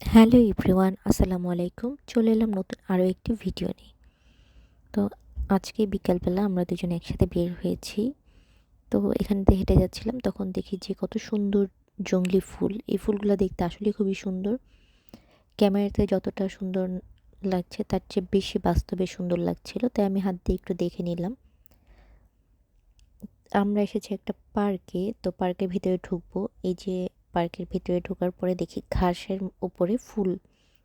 Hello everyone, আসসালামু আলাইকুম। চলে এলাম নতুন আরও একটি ভিডিও নিয়ে। তো আজকে বিকালবেলা আমরা দুজন একসাথে বের হয়েছি। তো এখান দিয়ে হেঁটে যাচ্ছিলাম, তখন দেখি যে কত সুন্দর জঙ্গলি ফুল। এই ফুলগুলো দেখতে আসলে খুবই সুন্দর। ক্যামেরাতে যতটা সুন্দর লাগছে, তার চেয়ে বেশি বাস্তবে সুন্দর লাগছিল, তাই আমি হাত দিয়ে একটু দেখে নিলাম। আমরা এসেছি একটা পার্কে, তো পার্কের ভিতরে ঢুকবো। এই যে পার্কের ভিতরে ঢোকার পরে দেখি ঘাসের উপরে ফুল।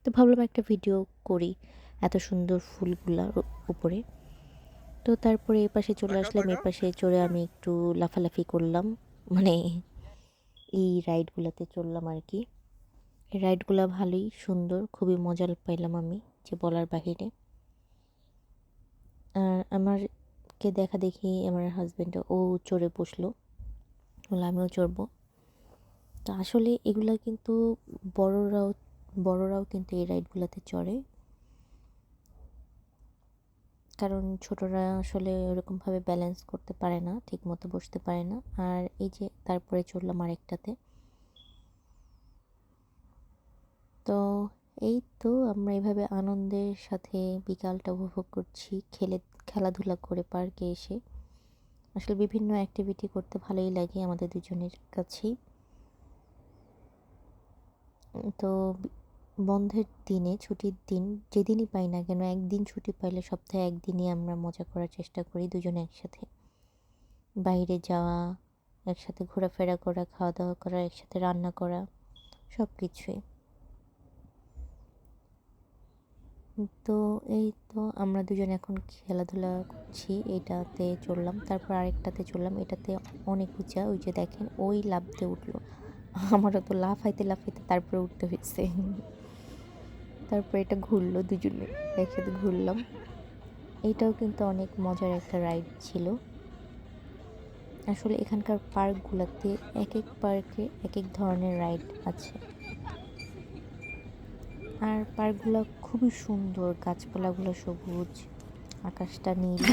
তো ভাবলাম একটা ভিডিও করি এত সুন্দর ফুলগুলার উপরে। তো তারপরে এ পাশে চলে আসলাম এ পাশে চড়ে আমি একটু লাফালাফি করলাম। মানে এই রাইডগুলোতে চললাম আর কি। রাইডগুলো ভালোই সুন্দর খুবই মজা পাইলাম আমি যে বলার বাহিরে। আর আমারকে দেখা দেখি আমার হাজব্যান্ড ও চড়ে বসল। বলে আমিও চড়বো। তো আসলে এগুলা কিন্তু বড়রাও বড়রাও কিন্তু এই রাইডগুলোতে চড়ে। কারণ ছোটরা আসলে ওরকমভাবে ব্যালেন্স করতে পারে না ঠিক মতো বসতে পারে না। আর এই যে তারপরে চড়লাম আরেকটাতে। তো এই তো আমরা এইভাবে আনন্দের সাথে বিকালটা উপভোগ করছি, খেলে, খেলাধুলা করে পার্কে এসে। আসলে বিভিন্ন অ্যাক্টিভিটি করতে ভালোই লাগে আমাদের দুজনের কাছেই। তো বন্ধের দিনে, ছুটির দিন যেদিনই পাই না কেন, একদিন ছুটি পাইলে সপ্তাহে একদিনই আমরা মজা করার চেষ্টা করি দুজনে একসাথে। বাইরে যাওয়া, একসাথে ঘোরাফেরা করা খাওয়া দাওয়া করা, একসাথে রান্না করা সব কিছুই তো এই তো আমরা দুজন এখন খেলাধুলা করছি, এটাতে চললাম, তারপর আরেকটাতে চললাম, এটাতে অনেক উঁচা ওই যে দেখেন, ওই লাভতে উঠল। আমারও তো লাফাইতে লাফাইতে তারপরে উঠতে হয়েছে তারপরে এটা ঘুরলো দুজনে একসাথে ঘুরলাম। এটাও কিন্তু অনেক মজার একটা রাইড ছিল। আসলে এখানকার পার্কগুলোতে এক এক পার্কে এক এক ধরনের রাইড আছে। আর পার্কগুলো খুবই সুন্দর গাছপালাগুলো সবুজ আকাশটা নীল।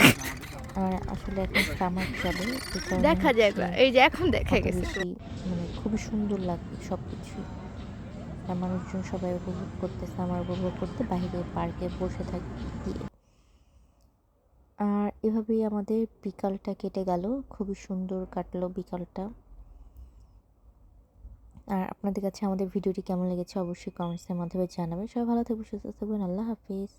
আর আসলে এখন সামার যাবে দেখা যায় এই যে এখন দেখা গেছে। মানে খুবই সুন্দর লাগবে সব কিছুই আর মানুষজন সবাই উপভোগ করতেছে, আমার উপভোগ করতে বাইরে পার্কে বসে থাকি। আর এভাবেই আমাদের বিকালটা কেটে গেল, খুবই সুন্দর কাটলো বিকালটা। আর আপনাদের কাছে আমাদের ভিডিওটি কেমন লেগেছে অবশ্যই কমেন্টসের মাধ্যমে জানাবেন। সবাই ভালো থাকবেন, সুস্থ থাকবেন, আল্লাহ হাফিজ।